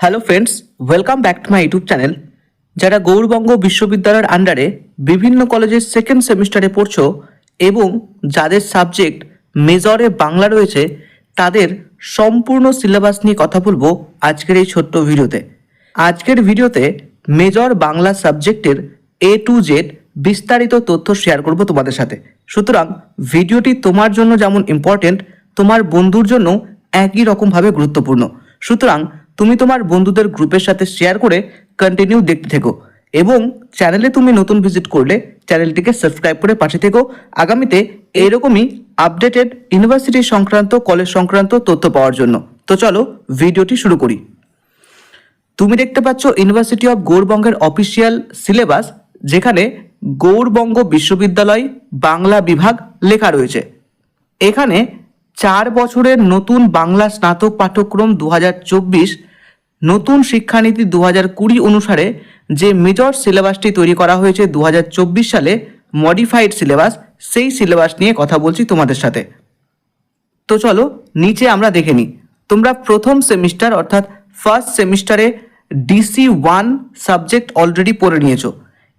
Hello friends welcome back to my YouTube channel যারা গৌরবঙ্গ বিশ্ববিদ্যালয়ের আন্ডারে বিভিন্ন কলেজের সেকেন্ড সেমিস্টারে পড়ছো এবং যাদের সাবজেক্ট মেজরে বাংলা রয়েছে, তাদের সম্পূর্ণ সিলেবাস নিয়ে কথা বলব আজকের এই ছোট্ট ভিডিওতে। আজকের ভিডিওতে মেজর বাংলা সাবজেক্টের এ টু জেড বিস্তারিত তথ্য শেয়ার করব তোমাদের সাথে। সুতরাং ভিডিওটি তোমার জন্য যেমন ইম্পর্টেন্ট তোমার বন্ধুর জন্য একই রকমভাবে গুরুত্বপূর্ণ। সুতরাং তুমি তোমার বন্ধুদের গ্রুপের সাথে শেয়ার করে কন্টিনিউ দেখতে থেকো এবং চ্যানেলে তুমি নতুন ভিজিট করলে চ্যানেলটিকে সাবস্ক্রাইব করে পাশে থেকো। আগামীতে এরকমই আপডেটেড ইউনিভার্সিটি সংক্রান্ত কলেজ সংক্রান্ত তথ্য পাওয়ার জন্য। তো চলো ভিডিওটি শুরু করি। তুমি দেখতে পাচ্ছ ইউনিভার্সিটি অফ গৌরবঙ্গের অফিসিয়াল সিলেবাস যেখানে গৌরবঙ্গ বিশ্ববিদ্যালয় বাংলা বিভাগ লেখা রয়েছে। এখানে চার বছরের নতুন বাংলা স্নাতক পাঠ্যক্রম দু হাজার চব্বিশ নতুন শিক্ষানীতি দু হাজার কুড়ি অনুসারে যে মেজর সিলেবাসটি তৈরি করা হয়েছে দু হাজার চব্বিশ সালে মডিফাইড সিলেবাস সেই সিলেবাস নিয়ে কথা বলছি তোমাদের সাথে। তো চলো, নিচে আমরা দেখে নিই। তোমরা প্রথম সেমিস্টার অর্থাৎ ফার্স্ট সেমিস্টারে ডিসি ওয়ান সাবজেক্ট অলরেডি পড়ে নিয়েছো।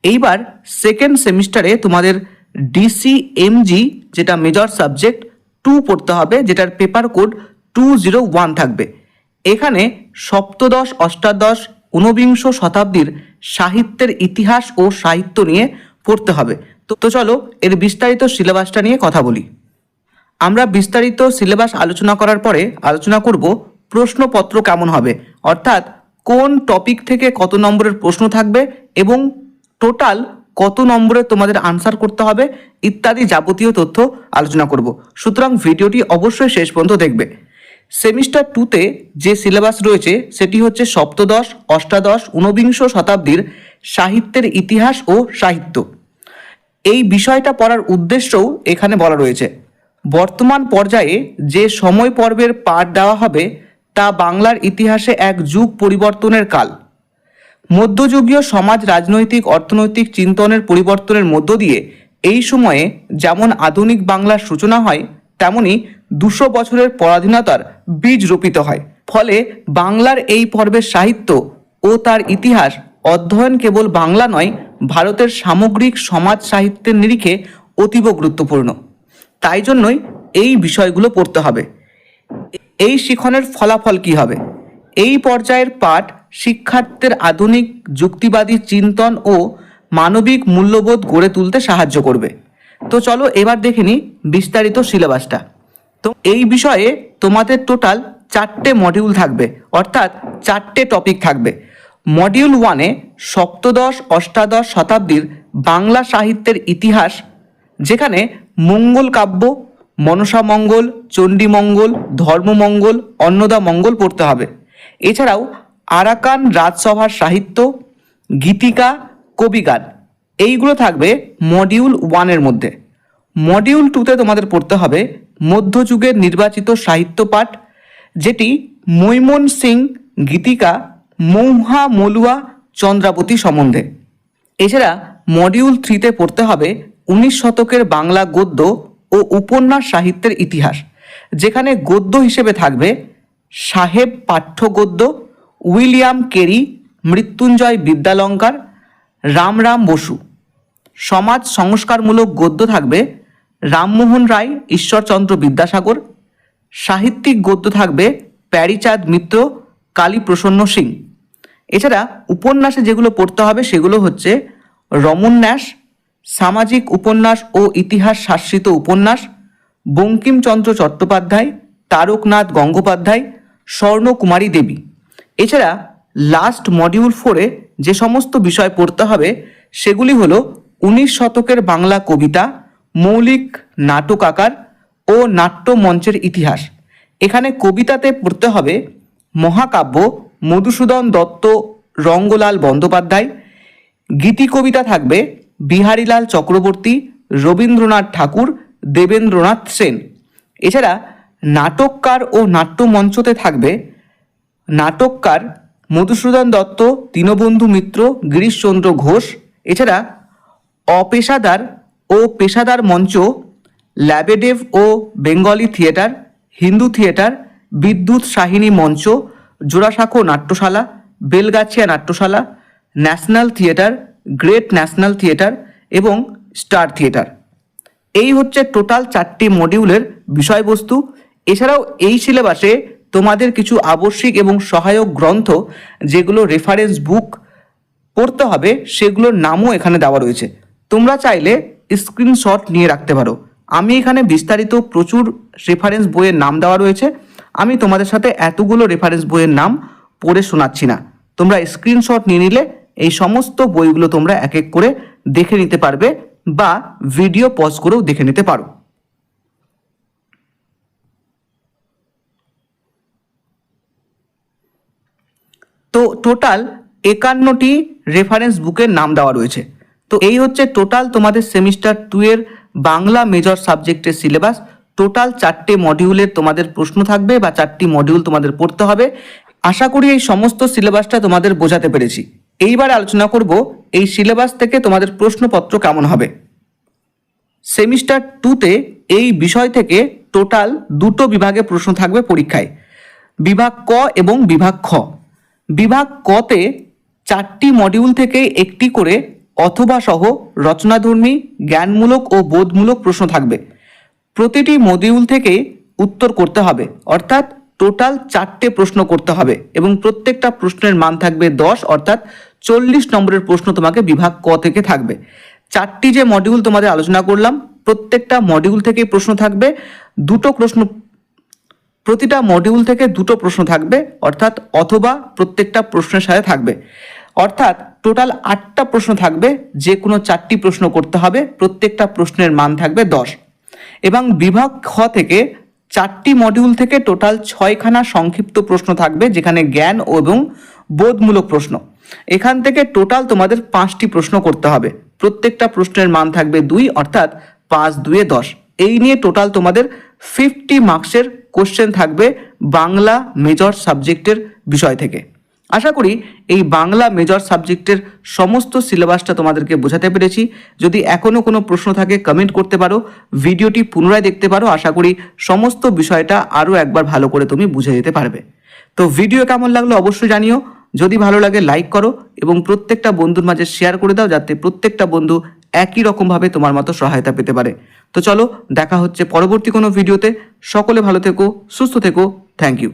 এইবার সেকেন্ড সেমিস্টারে তোমাদের ডিসি এমজি যেটা মেজর সাবজেক্ট টু পড়তে হবে, যেটার paper code two zero one থাকবে। এখানে সপ্তদশ, অষ্টাদশ, ঊনবিংশ শতাব্দীর সাহিত্যের ইতিহাস ও সাহিত্য নিয়ে পড়তে হবে। তো চলো এর বিস্তারিত সিলেবাসটা নিয়ে কথা বলি। আমরা বিস্তারিত সিলেবাস আলোচনা করার পরে আলোচনা করব প্রশ্নপত্র কেমন হবে, অর্থাৎ কোন টপিক থেকে কত নম্বরের প্রশ্ন থাকবে এবং টোটাল কত নম্বরে তোমাদের আনসার করতে হবে ইত্যাদি যাবতীয় তথ্য আলোচনা করব। সুতরাং ভিডিওটি অবশ্যই শেষ পর্যন্ত দেখবে। সেমিস্টার টুতে যে সিলেবাস রয়েছে, সেটি হচ্ছে সপ্তদশ, অষ্টাদশ, ঊনবিংশ শতাব্দীর সাহিত্যের ইতিহাস ও সাহিত্য। এই বিষয়টা পড়ার উদ্দেশ্যও এখানে বলা রয়েছে। বর্তমান পর্যায়ে যে সময় পর্বের পাঠ দেওয়া হবে, তা বাংলার ইতিহাসে এক যুগ পরিবর্তনের কাল। মধ্যযুগীয় সমাজ রাজনৈতিক, অর্থনৈতিক চিন্তনের পরিবর্তনের মধ্য দিয়ে এই সময়ে যেমন আধুনিক বাংলার সূচনা হয়, তেমনি দুশো বছরের পরাধীনতার বীজ রোপিত হয়। ফলে বাংলার এই পর্বের সাহিত্য ও তার ইতিহাস অধ্যয়ন কেবল বাংলা নয়, ভারতের সামগ্রিক সমাজ সাহিত্যের নিরিখে অতীব গুরুত্বপূর্ণ। তাই জন্যই এই বিষয়গুলো পড়তে হবে। এই শিখনের ফলাফল কি হবে? এই পর্যায়ের পাঠ শিক্ষার্থীদের আধুনিক যুক্তিবাদী চিন্তন ও মানবিক মূল্যবোধ গড়ে তুলতে সাহায্য করবে। তো চলো এবার দেখে নিই বিস্তারিত সিলেবাসটা। তো এই বিষয়ে তোমাদের টোটাল চারটে মডিউল থাকবে, অর্থাৎ চারটে টপিক থাকবে। মডিউল ওয়ানে সপ্তদশ, অষ্টাদশ শতাব্দীর বাংলা সাহিত্যের ইতিহাস, যেখানে মঙ্গল কাব্য, মনসা মঙ্গল চণ্ডীমঙ্গল ধর্মমঙ্গল অন্নদা মঙ্গল পড়তে হবে। এছাড়াও আরাকান রাজসভার সাহিত্য, গীতিকা, কবিগান, এইগুলো থাকবে মডিউল ওয়ানের মধ্যে। মডিউল টুতে তোমাদের পড়তে হবে মধ্যযুগের নির্বাচিত সাহিত্য পাঠ, যেটি মৈমন সিং, গীতিকা মৌহা মলুয়া, চন্দ্রাবতী সম্বন্ধে। এছাড়া মডিউল থ্রিতে পড়তে হবে উনিশ শতকের বাংলা গদ্য ও উপন্যাস সাহিত্যের ইতিহাস, যেখানে গদ্য হিসেবে থাকবে সাহেব পাঠ্য গদ্য, উইলিয়াম কেরি, মৃত্যুঞ্জয় বিদ্যালঙ্কার, রামরাম বসু। সমাজ সংস্কারমূলক গদ্য থাকবে রামমোহন রায়, ঈশ্বরচন্দ্র বিদ্যাসাগর, সাহিত্যিক গদ্য থাকবে প্যারিচাঁদ মিত্র কালীপ্রসন্ন সিং। এছাড়া উপন্যাসে যেগুলো পড়তে হবে সেগুলো হচ্ছে রমন ন্যাস, সামাজিক উপন্যাস ও ইতিহাস শাসিত উপন্যাস, বঙ্কিমচন্দ্র চট্টোপাধ্যায়, তারকনাথ গঙ্গোপাধ্যায়, স্বর্ণকুমারী দেবী। এছাড়া লাস্ট মডিউল ফোরে যে সমস্ত বিষয় পড়তে হবে সেগুলি হলো উনিশ শতকের বাংলা কবিতা মৌলিক নাটক আকার ও নাট্য মঞ্চের ইতিহাস। এখানে কবিতাতে পড়তে হবে মহাকাব্য, মধুসূদন দত্ত, রঙ্গলাল বন্দ্যোপাধ্যায়। গীতি কবিতা থাকবে বিহারীলাল চক্রবর্তী, রবীন্দ্রনাথ ঠাকুর, দেবেন্দ্রনাথ সেন। এছাড়া নাটককার ও নাট্যমঞ্চতে থাকবে নাটককার মধুসূদন দত্ত, দীনবন্ধু মিত্র, গিরিশচন্দ্র ঘোষ। এছাড়া অপেশাদার ও পেশাদার মঞ্চ, ল্যাবেডেভ ও Bengali Theatre, Hindu Theatre, Vidyotsahini মঞ্চ, জোড়াসাঁকো নাট্যশালা, Belgachia নাট্যশালা, National Theatre, Great National Theatre এবং স্টার থিয়েটার। এই হচ্ছে টোটাল চারটি মডিউলের বিষয়বস্তু। এছাড়াও এই সিলেবাসে তোমাদের কিছু আবশ্যিক এবং সহায়ক গ্রন্থ যেগুলো রেফারেন্স বুক পড়তে হবে, সেগুলোর নামও এখানে দেওয়া রয়েছে। তোমরা চাইলে স্ক্রিনশট নিয়ে রাখতে পারো। আমি এখানে বিস্তারিত প্রচুর রেফারেন্স বইয়ের নাম দেওয়া রয়েছে। আমি তোমাদের সাথে এতগুলো রেফারেন্স বইয়ের নাম পড়ে শোনাচ্ছি না। তোমরা স্ক্রিনশট নিয়ে নিলে এই সমস্ত বইগুলো তোমরা এক এক করে দেখে নিতে পারবে বা ভিডিও পজ করেও দেখে নিতে পারো। তো টোটাল একান্নটি রেফারেন্স বুকের নাম দেওয়া রয়েছে। তো এই হচ্ছে টোটাল তোমাদের সেমিস্টার টু এর বাংলা মেজর সাবজেক্টের সিলেবাস টোটাল চারটে মডিউলের তোমাদের প্রশ্ন থাকবে বা চারটি মডিউল তোমাদের পড়তে হবে। আশা করি এই সমস্ত সিলেবাসটা তোমাদের বোঝাতে পেরেছি। এইবার আলোচনা করব এই সিলেবাস থেকে তোমাদের প্রশ্নপত্র কেমন হবে। সেমিস্টার টুতে এই বিষয় থেকে টোটাল দুটো বিভাগে প্রশ্ন থাকবে পরীক্ষায়। বিভাগ ক এবং বিভাগ খ। বিভাগ কতে চারটি মডিউল থেকে একটি করে অথবা সহ রচনাধর্মী, জ্ঞানমূলক ও বোধমূলক প্রশ্ন থাকবে। প্রতিটি মডিউল থেকে উত্তর করতে হবে। অর্থাৎ টোটাল চারটে প্রশ্ন করতে হবে এবং প্রত্যেকটা প্রশ্নের মান থাকবে দশ, অর্থাৎ চল্লিশ নম্বরের প্রশ্ন তোমাকে বিভাগ ক থেকে থাকবে। চারটি যে মডিউল তোমাদের আলোচনা করলাম, প্রত্যেকটা মডিউল থেকেই প্রশ্ন থাকবে। দুটো প্রশ্ন, প্রতিটা মডিউল থেকে দুটো প্রশ্ন থাকবে, অর্থাৎ অথবা প্রত্যেকটা প্রশ্নের সাথে থাকবে। অর্থাৎ টোটাল আটটা প্রশ্ন থাকবে যে কোনো চারটি প্রশ্ন করতে হবে, প্রত্যেকটা প্রশ্নের মান থাকবে দশ। এবং বিভাগ খ থেকে চারটি মডিউল থেকে টোটাল ছয়খানা সংক্ষিপ্ত প্রশ্ন থাকবে, যেখানে জ্ঞান এবং বোধমূলক প্রশ্ন। এখান থেকে টোটাল তোমাদের পাঁচটি প্রশ্ন করতে হবে। প্রত্যেকটা প্রশ্নের মান থাকবে দুই, অর্থাৎ পাঁচ দুয়ে দশ। এই নিয়ে টোটাল তোমাদের ফিফটি মার্কসের কোশ্চেন থাকবে বাংলা মেজর সাবজেক্টের বিষয় থেকে। আশা করি এই বাংলা মেজর সাবজেক্টের সমস্ত সিলেবাসটা তোমাদেরকে বোঝাতে পেরেছি। যদি এখনও কোনো প্রশ্ন থাকে কমেন্ট করতে পারো। ভিডিওটি পুনরায় দেখতে পারো। আশা করি সমস্ত বিষয়টা আরও একবার ভালো করে তুমি বুঝে যেতে পারবে। তো ভিডিও কেমন লাগল অবশ্যই জানিও। যদি ভালো লাগে লাইক করো এবং প্রত্যেকটা বন্ধুর মাঝে শেয়ার করে দাও, যাতে প্রত্যেকটা বন্ধু একই রকমভাবে তোমার মতো সহায়তা পেতে পারে। তো চলো, দেখা হচ্ছে পরবর্তী কোনো ভিডিওতে সকলে ভালো থেকো, সুস্থ থেকো। Thank you